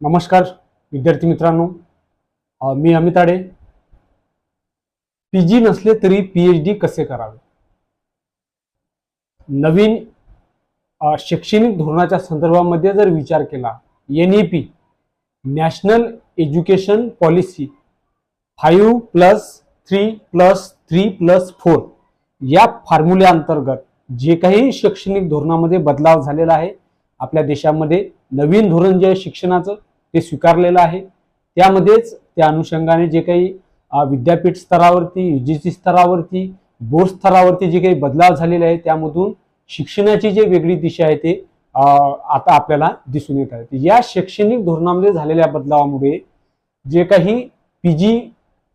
नमस्कार विद्यार्थी मित्रांनो. मी अमिताडे पी जी नसले तरी पी एच डी कसे करावे? नवीन शैक्षणिक धोरणाच्या संदर्भामध्ये जर विचार केला N E P national education policy five plus three plus three plus four या फॉर्म्युल्या अंतर्गत जे काही शैक्षणिक धोरणामध्ये बदलाव झालेला आहे आपल्या देशामध्ये नवीन धोरण जे आहे शिक्षणाचं ते स्वीकारलेलं आहे. त्यामध्येच त्या अनुषंगाने जे काही विद्यापीठ स्तरावरती यू जी सी स्तरावरती बोर्ड स्तरावरती जे काही बदलाव झालेले आहे त्यामधून शिक्षणाची जी वेगळी दिशा आहे ते आता आपल्याला दिसून येत आहे. या शैक्षणिक धोरणामध्ये झालेल्या बदलावामुळे जे काही पी जी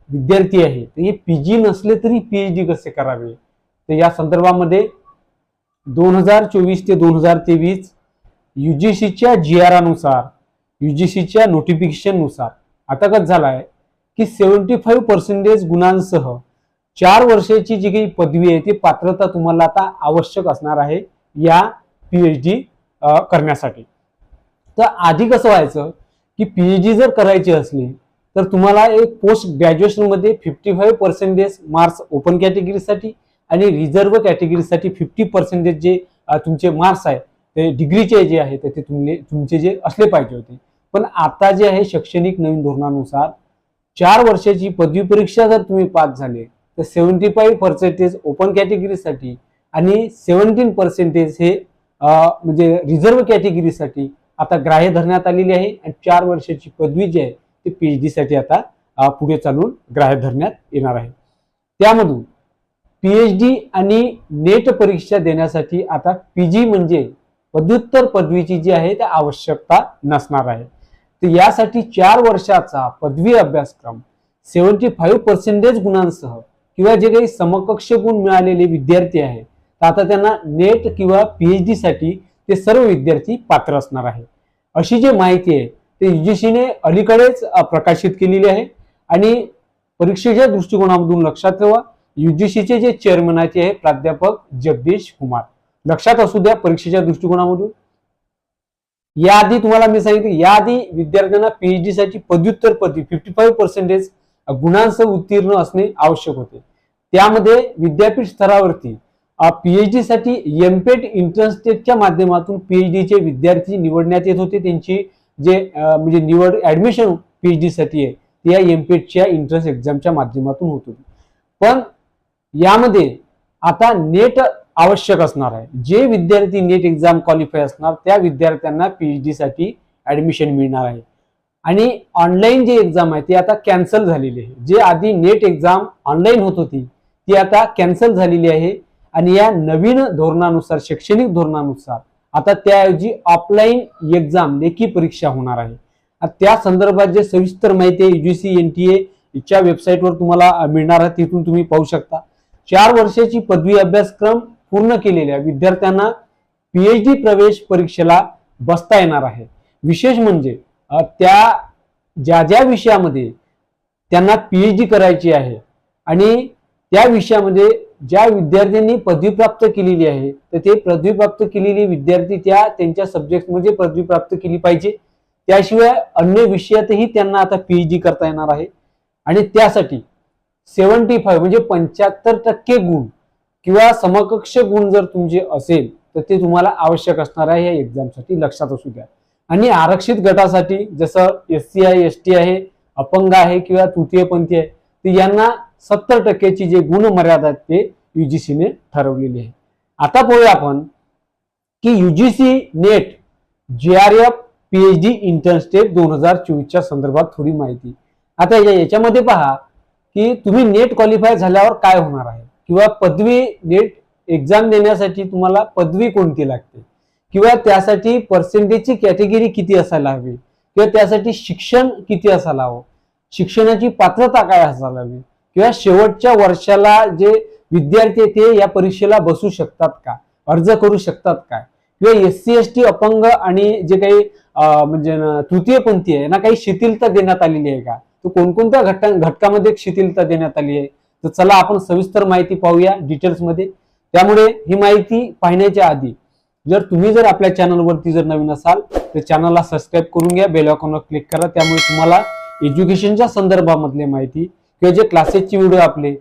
विद्यार्थी आहे ते पी जी नसले तरी पी एच डी कसे करावे? तर या संदर्भामध्ये दोन हजार चोवीस ते दोन हजार तेवीस यू जी सीच्या जी आरनुसार यू जी सीच्या नोटिफिकेशननुसार आता कसं झालाय आहे की सेवन्टी फाईव्ह पर्सेंटेज गुणांसह चार वर्षाची जी काही पदवी आहे ती पात्रता तुम्हाला आता आवश्यक असणार आहे या पी एच डी करण्यासाठी. तर आधी कसं व्हायचं की पी एच डी जर करायची असली तर तुम्हाला एक post ग्रॅज्युएशनमध्ये fifty five percentage marks open कॅटेगरीसाठी आणि रिझर्व्ह कॅटेगरीसाठी फिफ्टी पर्सेंटेज जे तुमचे मार्क्स आहे ते डिग्रीचे जे आहे ते ते तुमले तुमचे जे असले पाहिजे होते. पण आता जे आहे शैक्षणिक नवीन धोरणानुसार चार वर्षाची पदवी परीक्षा जर तुम्ही पास झाले तर सेवन्टी फाईव्ह पर्सेंटेज ओपन कॅटेगरीसाठी आणि सेवन्टीन पर्सेंटेज हे म्हणजे रिझर्व्ह कॅटेगरीसाठी आता ग्राह्य धरण्यात आलेली आहे आणि चार वर्षाची पदवी जी आहे ती पी एच डीसाठी आता पुढे चालून ग्राह्य धरण्यात येणार आहे. त्यामधून पीएच डी आणि नेट परीक्षा देण्यासाठी आता पी जी म्हणजे पदव्युत्तर पदवीची जी आहे त्या आवश्यकता नसणार आहे. तर यासाठी चार वर्षाचा पदवी अभ्यासक्रम सेवन्टी फाईव्ह पर्सेंटेज गुणांसह किंवा जे काही समकक्ष गुण मिळालेले विद्यार्थी आहेत तर आता त्यांना नेट किंवा पीएच डी साठी ते सर्व विद्यार्थी पात्र असणार आहे. अशी जी माहिती आहे ते युजीसीने अलीकडेच प्रकाशित केलेली आहे. आणि परीक्षेच्या दृष्टिकोनामधून लक्षात ठेवा युजीसीचे जे चेअरमन आहेत ते आहे प्राध्यापक जगदीश कुमार. लक्षात असू द्या परीक्षेच्या दृष्टिकोनामधून. याआधी तुम्हाला मी सांगितलं याआधी विद्यार्थ्यांना पीएचडी साठी पदव्युत्तर पदवी फिफ्टी फाईव्ह पर्सेंटेज गुणांसह उत्तीर्ण असणे आवश्यक होते. त्यामध्ये विद्यापीठ स्तरावरती पीएचडी साठी एमपेट इंट्रन्स टेटच्या माध्यमातून पीएचडीचे चे विद्यार्थी निवडण्यात येत होते. त्यांची जे म्हणजे निवड ऍडमिशन पीएचडी साठी आहे ते या एमपेटच्या इंट्रन्स एक्झामच्या माध्यमातून होत होती. पण यामध्ये आता नेट आवश्यक असणार आहे. जे विद्यार्थी नेट एक्झाम क्वालिफाय असणार त्या विद्यार्थ्यांना पीएचडी साठी ऍडमिशन मिळणार आहे. आणि ऑनलाईन जी एक्झाम आहे ती आता कॅन्सल झालेली आहे. जे आधी नेट एक्झाम ऑनलाईन होत होती ती आता कॅन्सल झालेली आहे. आणि या नवीन धोरणानुसार शैक्षणिक धोरणानुसार आता त्याऐवजी ऑफलाईन एक्झाम लेखी परीक्षा होणार आहे. त्या संदर्भात जे सविस्तर माहिती आहे युजीसी एन टी एच्या वेबसाईटवर तुम्हाला मिळणार आहे तिथून तुम्ही पाहू शकता. चार वर्षाची पदवी अभ्यासक्रम पूर्ण केलेल्या विद्यार्थ्यांना पीएचडी प्रवेश परीक्षेला बसता येणार आहे. विशेष म्हणजे त्या ज्या ज्या विषयामध्ये त्यांना पीएचडी करायची आहे आणि त्या विषयामध्ये ज्या विद्यार्थ्यांनी पदवी प्राप्त केलेली आहे तर ते पदवी प्राप्त केलेली विद्यार्थी त्या त्यांच्या सब्जेक्टमध्ये पदवी प्राप्त केली पाहिजे. त्याशिवाय अन्य विषयातही त्यांना आता पीएचडी करता येणार आहे. आणि त्यासाठी सेवन्टी फाईव्ह म्हणजे पंच्याहत्तर टक्के गुण किंवा समकक्ष गुण जर तुमचे असेल तर ते तुम्हाला आवश्यक असणार आहे या एक्झामसाठी लक्षात असू द्या. आणि आरक्षित गटासाठी जसं एस सी आहे एस टी आहे अपंग आहे किंवा तृतीयपंथी आहे तर यांना सत्तर टक्क्याची जे गुण मर्यादा आहेत ते युजीसीने ठरवलेली आहे. आता पाहूया आपण की UGC NET J R F PhD इंटर्नस्टेट दोन हजार चोवीसच्या संदर्भात थोडी माहिती. आता या- याच्यामध्ये पहा की तुम्ही नेट क्वालिफाय झाल्यावर काय होणार आहे? किंवा पदवी नेट एक्झाम देण्यासाठी तुम्हाला पदवी कोणती लागते? किंवा त्यासाठी पर्सेंटेजची कॅटेगरी किती असायला हवी? किंवा त्यासाठी शिक्षण किती असायला हवं? शिक्षणाची पात्रता काय असायला हवी? किंवा शेवटच्या वर्षाला जे विद्यार्थी आहेत ते या परीक्षेला बसू शकतात का? अर्ज करू शकतात काय किंवा एस सी एस टी अपंग आणि जे काही म्हणजे तृतीयपंथी आहे ना काही शिथिलता देण्यात आलेली आहे का? तर कोणकोणत्या घटका घटकामध्ये शिथिलता देण्यात आली आहे? तर चला आपण सविस्तर माहिती पाहूया डिटेल्समध्ये त्यामुळे ही माहिती पाहण्याच्या आधी जर तुम्ही जर आपल्या चॅनलवरती जर नवीन असाल तर चॅनलला सबस्क्राईब करून घ्या बेल आयकॉनवर क्लिक करा. त्यामुळे तुम्हाला एज्युकेशनच्या संदर्भामधली माहिती किंवा जे क्लासेसचे व्हिडिओ आपले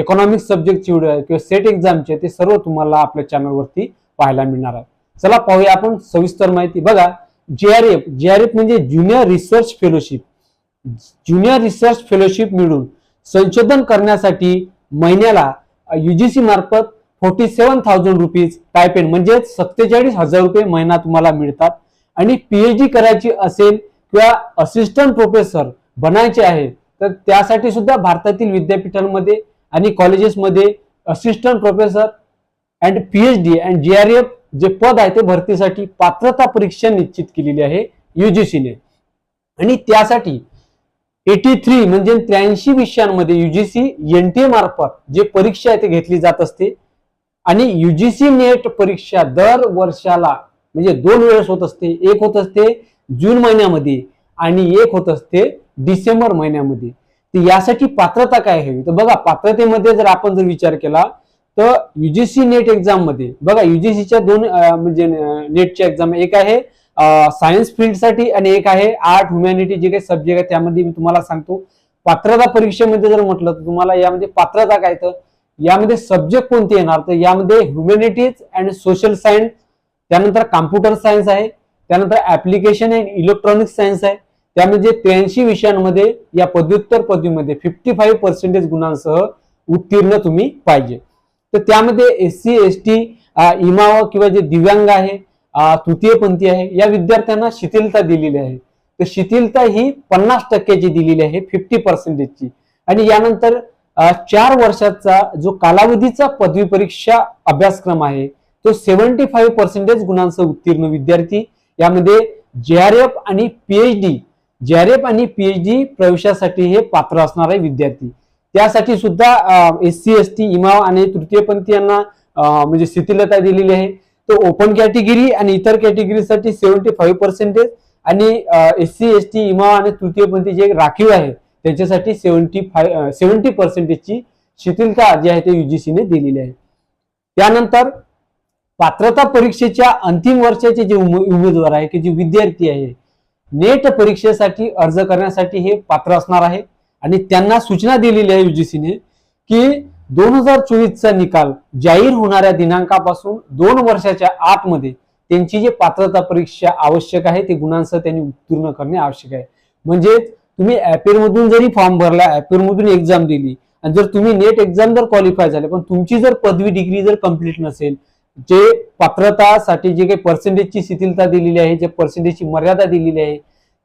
इकॉनॉमिक्स सब्जेक्टची व्हिडिओ आहे किंवा सेट एक्झामचे ते सर्व तुम्हाला आपल्या चॅनलवरती पाहायला मिळणार आहे. चला पाहूया आपण सविस्तर माहिती. बघा जेआरएफ जीआरएफ म्हणजे junior research fellowship junior research fellowship मिळून संशोधन करण्यासाठी महिन्याला युजीसी मार्फत forty seven thousand rupees stipend म्हणजे सत्तेचाळीस हजार रुपये महिना तुम्हाला मिळतात. आणि पीएचडी करायची असेल किंवा असिस्टंट प्रोफेसर बनायचे आहे तर त्यासाठी सुद्धा भारतातील विद्यापीठांमध्ये आणि कॉलेजेसमध्ये assistant professor and PhD and G R F जे पद आहे ते भरतीसाठी पात्रता परीक्षा निश्चित केलेली आहे युजीसीने आणि त्यासाठी एटी थ्री म्हणजे त्र्याऐंशी विषयांमध्ये युजीसी एनटीए मार्फत जे परीक्षा आहे ते घेतली जात असते आणि युजीसी नेट परीक्षा दर वर्षाला म्हणजे दोन वेळेस होत असते. एक होत असते जून महिन्यामध्ये आणि एक होत असते डिसेंबर महिन्यामध्ये. तर यासाठी पात्रता काय हवी? तर बघा पात्रतेमध्ये जर आपण जर विचार केला तर युजीसी नेट एक्झाममध्ये बघा युजीसीच्या दोन म्हणजे नेटच्या एक्झाम एक आहे सायन्स फील्डसाठी आणि एक आहे आर्ट ह्युमॅनिटी जे काही सब्जेक्ट आहे त्यामध्ये मी तुम्हाला सांगतो. पात्रता परीक्षेमध्ये जर म्हटलं तर तुम्हाला यामध्ये पात्रता काय तर यामध्ये सब्जेक्ट कोणते येणार? तर यामध्ये ह्युमॅनिटीज अँड सोशल सायन्स त्यानंतर कॉम्प्युटर सायन्स आहे त्यानंतर ऍप्लिकेशन अँड इलेक्ट्रॉनिक सायन्स आहे. त्यामध्ये त्र्याऐंशी विषयांमध्ये या पदव्युत्तर पदवीमध्ये फिफ्टी फाईव्ह पर्सेंटेज गुणांसह उत्तीर्ण तुम्ही पाहिजे. तर त्यामध्ये एस सी एस टी इमाव किंवा जे दिव्यांग आहे तृतीयपंथी आहे. या विद्यार्थ्यांना शिथिलता दिलेली आहे. तर शिथिलता ही पन्नास टक्क्याची दिलेली आहे फिफ्टी पर्सेंटेजची आणि यानंतर चार वर्षाचा जो कालावधीचा पदवी परीक्षा अभ्यासक्रम आहे तो सेव्हन्टी फाईव्ह पर्सेंटेज गुणांसह उत्तीर्ण विद्यार्थी. यामध्ये जेआरएफ आणि पीएचडी जेआरएफ आणि पीएचडी प्रवेशासाठी हे पात्र असणारे विद्यार्थी. त्यासाठी सुद्धा एस सी एस टी इमाव आणि तृतीयपंथी यांना म्हणजे शिथिलता दिलेली आहे. तो ओपन कॅटेगरी आणि इतर कॅटेगरीसाठी सेव्हन्टी फाईव्ह पर्सेंटेज आणि एस सी एस टी इमा आणि तृतीयपंथी जे राखीव आहे त्याच्यासाठी सेव्हन्टी फाय सेव्हन्टी पर्सेंटेजची शिथिलता जी आहे ते युजीसीने दिलेली आहे. त्यानंतर पात्रता परीक्षेच्या अंतिम वर्षाचे जे उमेदवार आहे की जे विद्यार्थी आहे नेट परीक्षेसाठी अर्ज करण्यासाठी हे पात्र असणार आहे. आणि त्यांना सूचना दिलेली आहे युजीसीने की दोन हजार चोवीसचा निकाल जाहीर होणाऱ्या दिनांकापासून दोन वर्षाच्या आतमध्ये त्यांची जी पात्रता परीक्षा आवश्यक आहे ते गुणांसह त्यांनी उत्तीर्ण करणे आवश्यक आहे. म्हणजे तुम्ही मधून जरी फॉर्म भरला मधून एक्झाम दिली आणि जर तुम्ही नेट एक्झाम जर क्वालिफाय झाले पण तुमची जर पदवी डिग्री जर कंप्लीट नसेल जे पात्रतासाठी जे काही पर्सेंटेजची शिथिलता दिलेली आहे जे पर्सेंटेजची मर्यादा दिलेली आहे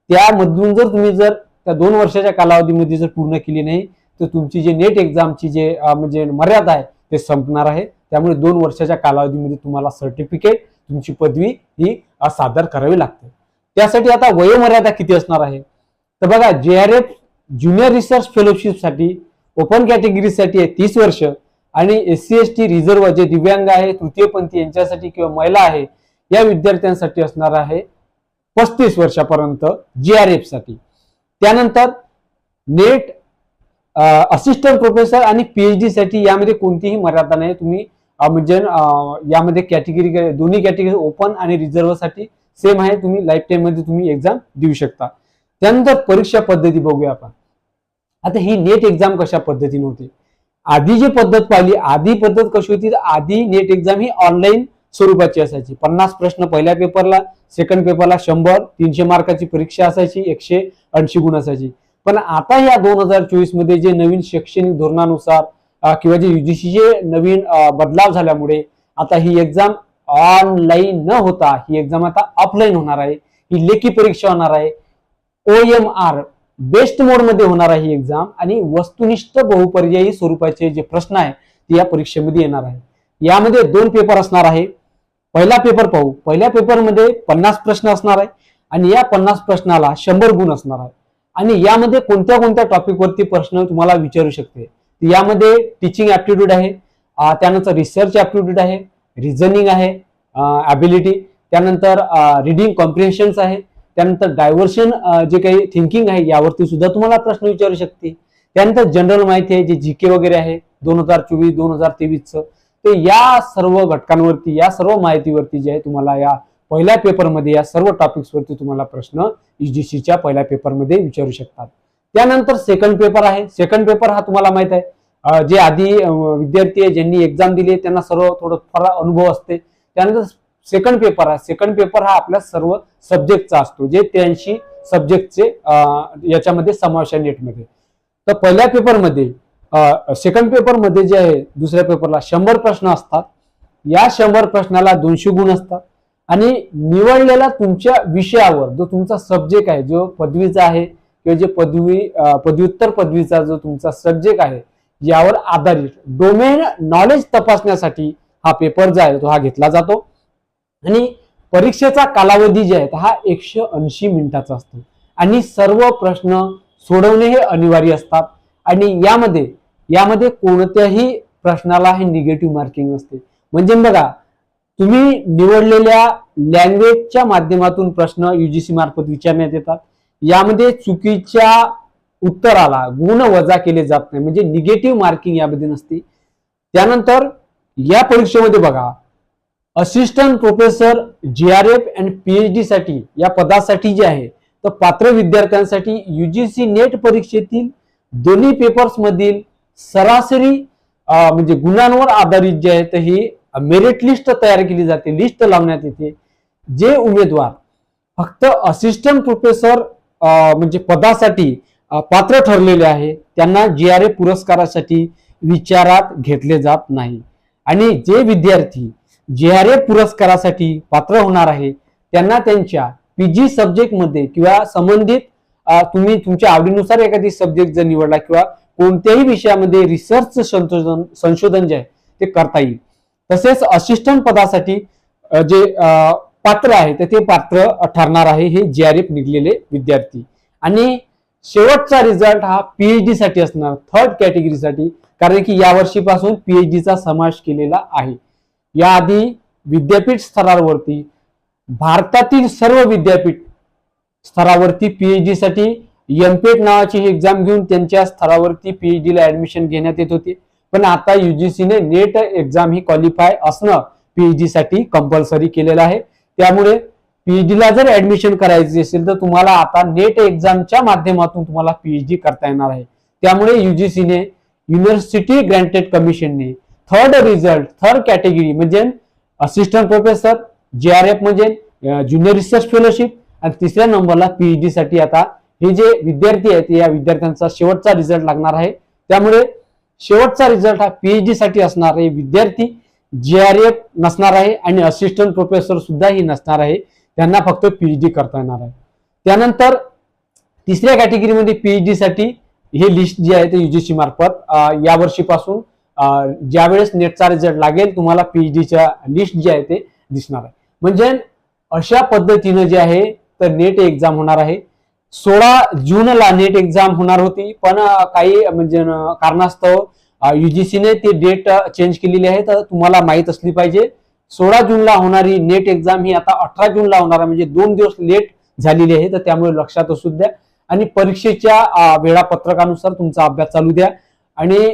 त्यामधून जर तुम्ही जर त्या दोन वर्षाच्या कालावधीमध्ये जर पूर्ण केली नाही तर तुमची जे नेट एक्झामची जे म्हणजे मर्यादा आहे ते संपणार आहे. त्यामुळे दोन वर्षाच्या कालावधीमध्ये तुम्हाला सर्टिफिकेट तुमची पदवी ही सादर करावी लागते. त्यासाठी आता वयोमर्यादा किती असणार आहे? तर बघा J R F junior research फेलोशिपसाठी open कॅटेगरीसाठी आहे तीस वर्ष आणि S C S T reserve जे दिव्यांग आहे तृतीयपंथी यांच्यासाठी किंवा महिला आहे या विद्यार्थ्यांसाठी असणार आहे पस्तीस वर्षापर्यंत जी आर एफसाठी त्यानंतर नेट असिस्टंट प्रोफेसर आणि पीएचडी साठी यामध्ये कोणतीही मर्यादा नाही. तुम्ही म्हणजे यामध्ये कॅटेगरी दोन्ही कॅटेगरी ओपन आणि रिझर्व्हसाठी सेम आहे. तुम्ही लाईफ टाईममध्ये तुम्ही एक्झाम देऊ शकता. त्यानंतर परीक्षा पद्धती बघूया आपण. आता ही नेट एक्झाम कशा पद्धतीने होते? आधी जी पद्धत पाहिली आधी पद्धत कशी होती? आधी नेट एक्झाम ही ऑनलाईन स्वरूपाची असायची. पन्नास प्रश्न पहिल्या पेपरला सेकंड पेपरला शंभर तीनशे मार्काची परीक्षा असायची एकशे ऐंशी गुण असायची. पण आता या दोन हजार चोवीसमध्ये जे नवीन शैक्षणिक धोरणानुसार किंवा जे युजीसीचे नवीन बदलाव झाल्यामुळे आता ही एक्झाम ऑनलाईन न होता ही एक्झाम आता ऑफलाईन होणार आहे. ही लेखी परीक्षा होणार आहे. ओ एम आर बेस्ट मोडमध्ये होणार आहे ही एक्झाम आणि वस्तुनिष्ठ बहुपर्यायी स्वरूपाचे जे प्रश्न आहे ते या परीक्षेमध्ये येणार आहे. यामध्ये दोन पेपर असणार आहे. पहिला पेपर पाहू. पहिल्या पेपरमध्ये पन्नास प्रश्न असणार आहे आणि या पन्नास प्रश्नाला शंभर गुण असणार आहे. आणि यामध्ये कोणत्या कोणत्या टॉपिकवरती प्रश्न तुम्हाला विचारू शकते? यामध्ये टीचिंग ऍप्टिट्यूड आहे त्यानंतर रिसर्च ऍप्टिट्यूड आहे रिझनिंग आहे ॲबिलिटी त्यानंतर रिडिंग कॉम्प्रिहेन्शन्स आहे त्यानंतर डायव्हर्शन जे काही थिंकिंग आहे यावरती सुद्धा तुम्हाला प्रश्न विचारू शकते. त्यानंतर जनरल माहिती आहे जे जी के वगैरे आहे दोन हजार चोवीस दोन हजार तेवीसचं तर या सर्व घटकांवरती या सर्व माहितीवरती जे आहे तुम्हाला या पहिल्या पेपरमध्ये या सर्व टॉपिक्सवरती तुम्हाला प्रश्न ईजीसीच्या पहिल्या पेपरमध्ये विचारू शकतात. त्यानंतर सेकंड पेपर आहे. सेकंड पेपर हा तुम्हाला माहीत आहे. जे आधी विद्यार्थी आहे ज्यांनी एक्झाम दिली त्यांना सर्व थोडं फार अनुभव असते. त्यानंतर सेकंड पेपर आहे. सेकंड पेपर हा आपल्या सर्व सब्जेक्टचा असतो जे त्र्याऐंशी सब्जेक्टचे याच्यामध्ये समावेश आहे नेटमध्ये तर पहिल्या पेपरमध्ये सेकंड पेपरमध्ये जे आहे दुसऱ्या पेपरला शंभर प्रश्न असतात. या शंभर प्रश्नाला दोनशे गुण असतात. आणि निवडलेला तुमच्या विषयावर जो तुमचा सब्जेक्ट आहे जो पदवीचा आहे किंवा जे पदवी पदव्युत्तर पदवीचा जो तुमचा सब्जेक्ट आहे यावर आधारित डोमेन नॉलेज तपासण्यासाठी हा पेपर जो आहे तो हा घेतला जातो. आणि परीक्षेचा कालावधी जे आहे हा एकशे ऐंशी मिनिटाचा असतो. आणि सर्व प्रश्न सोडवणे हे अनिवार्य असतात. आणि यामध्ये यामध्ये कोणत्याही प्रश्नाला हे निगेटिव्ह मार्किंग असते म्हणजे बघा तुम्ही निवडलेल्या लँग्वेजच्या माध्यमातून प्रश्न युजीसी मार्फत विचारण्यात येतात. यामध्ये चुकीच्या उत्तराला गुण वजा केले जात नाही. म्हणजे निगेटिव्ह मार्किंग यामध्ये नसते. त्यानंतर या परीक्षेमध्ये बघा assistant professor G R F and PhD साठी या पदासाठी जे आहे तर पात्र विद्यार्थ्यांसाठी युजीसी नेट परीक्षेतील दोन्ही पेपर्स मधील सरासरी म्हणजे गुणांवर आधारित जे आहे तर ही मेरिट लिस्ट तयार केली जाते लिस्ट लावण्यात येते. जे उमेदवार फक्त असिस्टंट प्रोफेसर म्हणजे पदासाठी पात्र ठरलेले आहे त्यांना जी आर ए पुरस्कारासाठी विचारात घेतले जात नाही. आणि जे विद्यार्थी जे आर ए पुरस्कारासाठी पात्र होणार आहे त्यांना त्यांच्या पीजी जी सब्जेक्टमध्ये किंवा संबंधित तुम्ही तुमच्या आवडीनुसार एखादी सब्जेक्ट जर निवडला किंवा कोणत्याही विषयामध्ये रिसर्च संशोधन संशोधन जे आहे ते करता येईल. तसेच असिस्टंट पदासाठी जे पात्र आहे तर ते पात्र ठरणार आहे हे जे आर एफ निघलेले विद्यार्थी. आणि शेवटचा रिझल्ट हा पीएचडी साठी असणार थर्ड कॅटेगरीसाठी कारण की यावर्षीपासून पीएच पीएचडी चा समावेश केलेला आहे. याआधी विद्यापीठ स्तरावरती भारतातील सर्व विद्यापीठ स्तरावरती पीएचडी साठी एमपेट नावाची ही एक्झाम घेऊन त्यांच्या स्तरावरती पीएचडी ला ऍडमिशन घेण्यात येत होते. पण आता युजीसीने नेट एक्झाम ही क्वालिफाय असणं पीएचडी साठी कंपल्सरी केलेलं आहे. त्यामुळे पीएचडी ला जर ऍडमिशन करायची असेल तर तुम्हाला आता नेट एक्झामच्या माध्यमातून तुम्हाला पीएचडी करता येणार आहे. त्यामुळे युजीसीने युनिव्हर्सिटी ग्रँटेड कमिशनने थर्ड रिझल्ट थर्ड कॅटेगरी म्हणजे assistant professor J R F म्हणजे ज्युनियर रिसर्च फेलोशिप आणि तिसऱ्या नंबरला पीएचडी साठी आता हे जे विद्यार्थी आहेत या विद्यार्थ्यांचा शेवटचा रिझल्ट लागणार आहे. त्यामुळे शेवटचा रिझल्ट हा पीएचडी साठी असणारे विद्यार्थी जे आर एफ नसणार आहे आणि असिस्टंट प्रोफेसर सुद्धा ही नसणार आहे. त्यांना फक्त पीएचडी करता येणार आहे. त्यानंतर तिसऱ्या कॅटेगरीमध्ये पीएचडी साठी हे लिस्ट जी आहे ते युजीसी मार्फत या वर्षीपासून ज्यावेळेस नेटचा रिझल्ट लागेल तुम्हाला पीएचडीच्या लिस्ट जी आहे ते दिसणार आहे. म्हणजे अशा पद्धतीनं जे आहे तर नेट एक्झाम होणार आहे. सोळा जूनला नेट एक्झाम होणार होती पण काही म्हणजे कारणास्तव युजीसीने ती डेट चेंज केलेली आहे. तर तुम्हाला माहीत असली पाहिजे सोळा जूनला होणारी नेट एक्झाम ही आता अठरा जूनला होणार आहे. म्हणजे दोन दिवस लेट झालेली आहे. तर त्यामुळे लक्षात असू द्या. आणि परीक्षेच्या वेळापत्रकानुसार तुमचा अभ्यास चालू द्या. आणि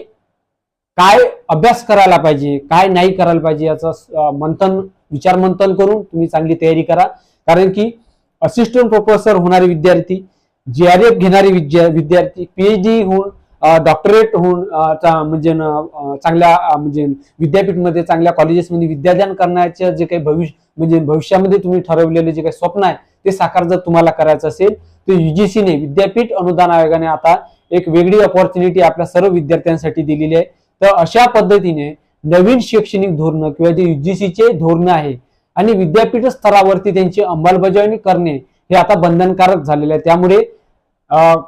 काय अभ्यास करायला पाहिजे काय नाही करायला पाहिजे याचं मंथन विचार मंथन करून तुम्ही चांगली तयारी करा. कारण की असिस्टंट प्रोफेसर होणारे विद्यार्थी जे आर एफ घेणारे विद्या- विद्यार्थी पीएचडी होऊन डॉक्टरेट होऊन चा- म्हणजे चांगल्या म्हणजे विद्यापीठमध्ये चांगल्या कॉलेजेसमध्ये विद्यादान करण्याचे जे काही भविष्य म्हणजे भविष्यामध्ये तुम्ही ठरवलेले जे काही स्वप्न आहे ते साकार जर तुम्हाला करायचं असेल तर युजीसीने विद्यापीठ अनुदान आयोगाने आता एक वेगळी ऑपॉर्च्युनिटी आपल्या सर्व विद्यार्थ्यांसाठी दिलेली आहे. तर अशा पद्धतीने नवीन शैक्षणिक धोरण किंवा जे युजीसीचे धोरण आहे आणि विद्यापीठ स्तरावरती त्यांची अंमलबजावणी करणे हे आता बंधनकारक झालेलं आहे. त्यामुळे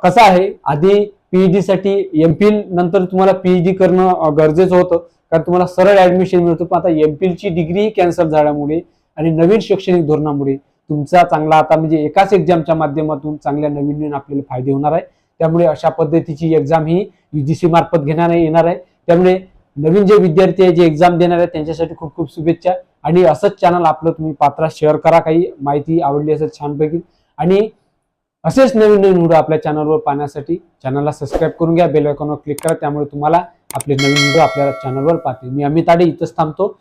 कसं आहे आधी पीएचडी साठी एमफिल नंतर तुम्हाला पीएचडी करणं गरजेचं होतं. कारण तुम्हाला सरळ ऍडमिशन मिळतं. पण आता एमफिल डिग्रीही कॅन्सल झाल्यामुळे आणि नवीन शैक्षणिक धोरणामुळे तुमचा चांगला आता म्हणजे एकाच एक्झामच्या माध्यमातून चांगल्या नवीन नवीन आपल्याला फायदे होणार आहे. त्यामुळे अशा पद्धतीची एक्झाम ही युजीसी मार्फत घेणार येणार आहे. त्यामुळे नवीन जे विद्यार्थी आहे जे एक्झाम देणार आहेत त्यांच्यासाठी खूप खूप शुभेच्छा. आणि असंच चॅनल आपलं तुम्ही पात्रात शेअर करा. काही माहिती आवडली असेल छानपैकी. आणि असेच नवीन नवीन व्हिडिओ आपल्या चॅनलवर पाहण्यासाठी चॅनलला सबस्क्राईब करून घ्या. बेल आयकॉनवर क्लिक करा. त्यामुळे तुम्हाला आपले नवीन व्हिडिओ आपल्या चॅनलवर पाहतील. मी अमित आडे इथंच थांबतो.